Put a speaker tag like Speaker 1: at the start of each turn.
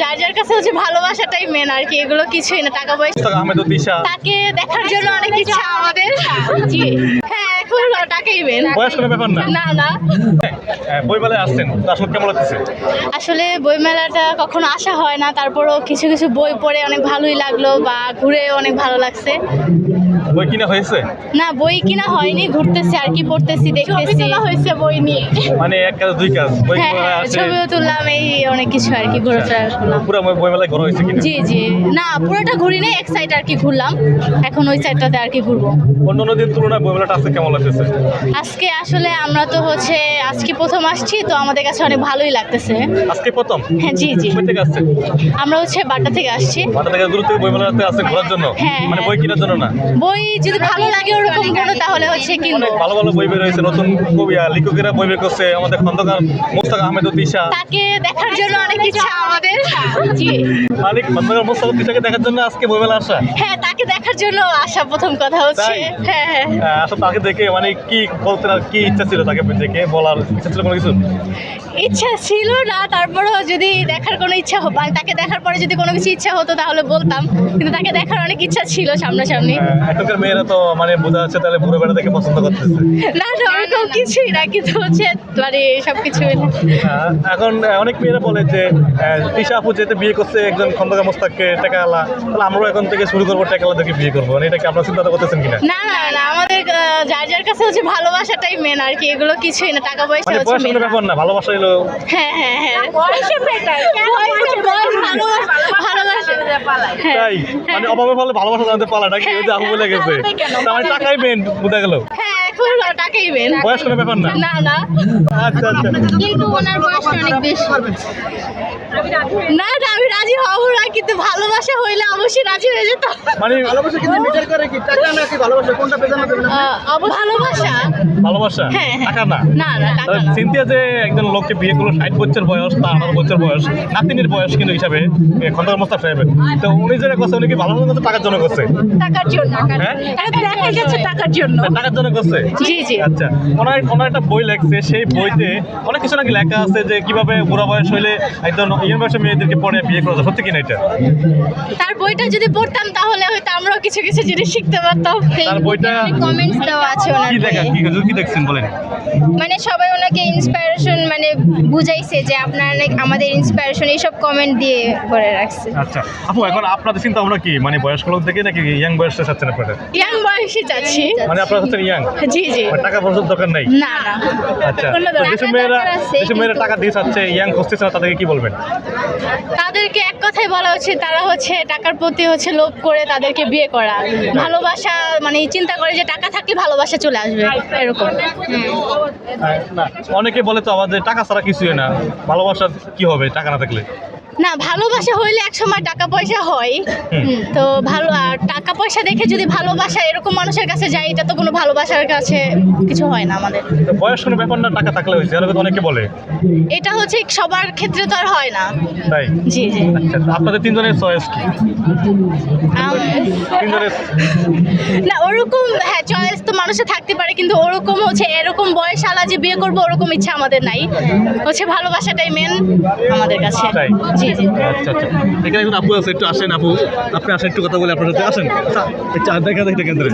Speaker 1: যার যার কাছে হচ্ছে ভালোবাসাটাই মেন আর কি এগুলো কিছুই না টাকা পয়সা। তাকে দেখার জন্য অনেক ইচ্ছা আমাদের। হ্যাঁ এখন টাকাই মেন
Speaker 2: বয়স কোনো ব্যাপার না।
Speaker 1: না না।
Speaker 2: হ্যাঁ, বইমেলায় আসছেন আসলে কেমন
Speaker 1: আসলে বইমেলাটা কখনো আসা হয় না তারপরও কিছু কিছু বই পড়ে অনেক ভালোই লাগল বা ঘুরে অনেক ভালো লাগছে।
Speaker 2: বই কিনা হয়েছে?
Speaker 1: না বই কিনা হয়নি ঘুরতেছি আর কি পড়তেছি দেখতেছি। হয়েছে বই নিয়ে।
Speaker 2: মানে এক কাজ দুই কাজ বই
Speaker 1: হ্যাঁ হ্যাঁ ছবিও তুললাম এই অনেক কিছু আর কি ঘুরে ফেরা করলাম।
Speaker 2: পুরো বই মেলায় ঘোরা হয়েছে কিনা?
Speaker 1: জি জি। না পুরোটা ঘুরি নেই এক সাইড আর কি ঘুরলাম। এখন ওই সাইডটাতে আর কি ঘুরবো।
Speaker 2: অন্য অন্য দিন তুলনায় বই মেলাটা আসছে কেমন লাগতেছে?
Speaker 1: আজকে আসলে আমরা তো হচ্ছে আজকে প্রথম আসছি তো আমাদের কাছে অনেক ভালোই লাগতেছে।
Speaker 2: আজকে প্রথম?
Speaker 1: হ্যাঁ জি জি।
Speaker 2: কই থেকে আসছেন?
Speaker 1: আমরা হচ্ছে বাড্ডা থেকে আসছি।
Speaker 2: মাথা থেকে দূর থেকে বই মেলাতে আসছে ঘোরার জন্য?
Speaker 1: হ্যাঁ,
Speaker 2: মানে
Speaker 1: হ্যাঁ।
Speaker 2: বই কেনার জন্য না?
Speaker 1: বই যদি ভালো লাগে ওরকম কোনো তাহলে হচ্ছে কিনবো
Speaker 2: ভালো ভালো বই বের হয়েছে নতুন কবি লেখকেরা বই বের করছে আমাদের খন্দকার মুস্তাক আহমেদ ও দিশা
Speaker 1: তাকে দেখার জন্য অনেক ইচ্ছা আমাদের। জি।
Speaker 2: মালিক খন্দকার মুস্তাক দেখার জন্য আজকে আসা।
Speaker 1: হ্যাঁ তাকে দেখার জন্য আসা প্রথম কথা হচ্ছে। হ্যাঁ হ্যাঁ।
Speaker 2: আসলে তাকে দেখে মানে কি বলতে কি ইচ্ছা ছিল তাকে দেখে? বলার ইচ্ছা ছিল কোনো কিছু?
Speaker 1: ইচ্ছা ছিল না তারপরেও যদি দেখার কোনো ইচ্ছা হতো মানে তাকে দেখার পরে যদি কোনো কিছু ইচ্ছা হতো তাহলে বলতাম। কিন্তু তাকে দেখার অনেক ইচ্ছা ছিল সামনাসামনি।
Speaker 2: এখনকার মেয়েরা তো মানে বোঝা যাচ্ছে তাহলে বুড়ো বেড়া দেখে পছন্দ করতেছে।
Speaker 1: না না ওরকম কিছুই না কিন্তু হচ্ছে মানে
Speaker 2: এখন অনেক মেয়েরা বলে যে তিশা আপু যেতে বিয়ে করছে একজন খন্দকার মোস্তাককে তাহলে আমরাও এখন থেকে শুরু করব টাকা আলা থেকে বিয়ে করব। মানে এটা কি আপনার চিন্তা করতেছেন কিনা?
Speaker 1: না না না আমাদের যার যার কাছে হচ্ছে ভালোবাসাটাই মেন আর কি এগুলো কিছুই না টাকা পয়সা
Speaker 2: মানে
Speaker 1: হচ্ছে।
Speaker 2: ব্যাপার না ভালোবাসা হলো
Speaker 1: হ্যাঁ হ্যাঁ হ্যাঁ বয়সে বেটার ভালোবাসা ভালোবাসা হ্যাঁ
Speaker 2: তাই? মানে অভাবে ফলে ভালোবাসা জানতে পালা নাকি? ওই যে আপু বলে গেছে। তার মানে টাকাই মেন বুঝা গেল।
Speaker 1: হ্যাঁ
Speaker 2: বয়স কোনো ব্যাপার না।
Speaker 1: না না।
Speaker 2: আচ্ছা আচ্ছা।
Speaker 1: কিন্তু ওনার বয়সটা অনেক বেশি। না না আমি রাজি হব না কিন্তু ভালোবাসা হইলে অবশ্যই রাজি হয়ে যেত
Speaker 2: মানে
Speaker 3: ভালোবাসা কিন্তু বিচার করে কি টাকা নাকি ভালোবাসা? কোনটা
Speaker 1: আহ, অব- ভালোবাসা।
Speaker 2: ভালোবাসা?
Speaker 1: হ্যাঁ হ্যাঁ।
Speaker 2: টাকা না।
Speaker 1: না না টাকা না।
Speaker 2: সিনথিয়া যে একজন লোককে বিয়ে করল ষাট বছর বয়স বা আঠারো বছর বয়স নাতিনির বয়স কিন্তু হিসাবে খন্দকার সাহেবের। তো উনি যেটা করছে উনি কি ভালোবাসা করছে টাকার জন্য করছে?
Speaker 1: টাকার জন্য
Speaker 2: হ্যাঁ?
Speaker 1: এটা দেখা গেছে টাকার জন্য।
Speaker 2: টাকার জন্য করছে?
Speaker 1: জি জি।
Speaker 2: আচ্ছা ওনার ওনার একটা বই লেখছে সেই বইতে অনেক কিছু নাকি লেখা আছে যে কীভাবে বুড়া বয়স হইলে একদম ইয়ং বয়সে মেয়েদেরকে পড়ে বিয়ে করা সত্যি কিনা এটা?
Speaker 1: তার বইটা যদি পড়তাম তাহলে হয়তো আমরাও কিছু কিছু জিনিস শিখতে পারতাম।
Speaker 2: তার বইটা
Speaker 4: কমেন্টস দেওয়া আছে ওনার
Speaker 2: কি
Speaker 4: বইয়ে।
Speaker 2: কি কি দেখছেন? বলেন।
Speaker 4: মানে সবাই ওনাকে ইন্সপিরেশন মানে বুঝাইছে যে আপনারা আমাদের ইন্সপিরেশন এইসব কমেন্ট দিয়ে করে রাখছে।
Speaker 2: আচ্ছা আপু এখন আপনাদের চিন্তা ভাবনা কি? মানে বয়স্ক লোক থেকে নাকি ইয়াং বয়সে চাচ্ছেন আপনারা?
Speaker 1: ইয়াং বয়সে যাচ্ছি
Speaker 2: মানে আপনারা হচ্ছেন ইয়াং
Speaker 1: জি জি।
Speaker 2: টাকা পয়সার দরকার নাই?
Speaker 1: না না।
Speaker 2: আচ্ছা মেয়েরা মেয়েরা টাকা দিয়ে চাচ্ছে ইয়াং খুঁজতেছে না তাদেরকে কি বলবেন?
Speaker 1: তাদেরকে এক কথাই বলা হচ্ছে, তারা হচ্ছে টাকার প্রতি হচ্ছে লোভ করে তাদেরকে বিয়ে করা। ভালোবাসা মানে চিন্তা করে যে টাকা থাকলে ভালোবাসা চলে আসবে, এরকম।
Speaker 2: অনেকে বলে তো আমাদের টাকা ছাড়া কিছুই না। ভালোবাসা কি হবে টাকা না থাকলে?
Speaker 1: না ভালোবাসা হইলে এক সময় টাকা পয়সা হয় তো ভালো আর টাকা পয়সা দেখে যদি ভালোবাসা এরকম মানুষের কাছে যায় এটা তো কোনো ভালোবাসার কাছে কিছু হয় না আমাদের।
Speaker 2: বয়স কোনো ব্যাপার না টাকা থাকলে হয়েছে এরকম অনেকে বলে।
Speaker 1: এটা হচ্ছে সবার ক্ষেত্রে তো আর হয় না।
Speaker 2: তাই?
Speaker 1: জি জি।
Speaker 2: আচ্ছা আপনাদের তিনজনের চয়েস কি?
Speaker 1: না ওরকম হ্যাঁ চয়েস তো মানুষের থাকতে পারে কিন্তু ওরকম হচ্ছে এরকম বয়স আলা যে বিয়ে করব ওরকম ইচ্ছা আমাদের নাই। হচ্ছে ভালোবাসাটাই মেন আমাদের কাছে। জি।
Speaker 2: আচ্ছা আচ্ছা। এখানে একজন আপু আছে একটু আসেন আপু। আপনি আসেন একটু কথা বলে আপনার সাথে। আসেন। আচ্ছা, দেখা দেখতে কেন্দ্রে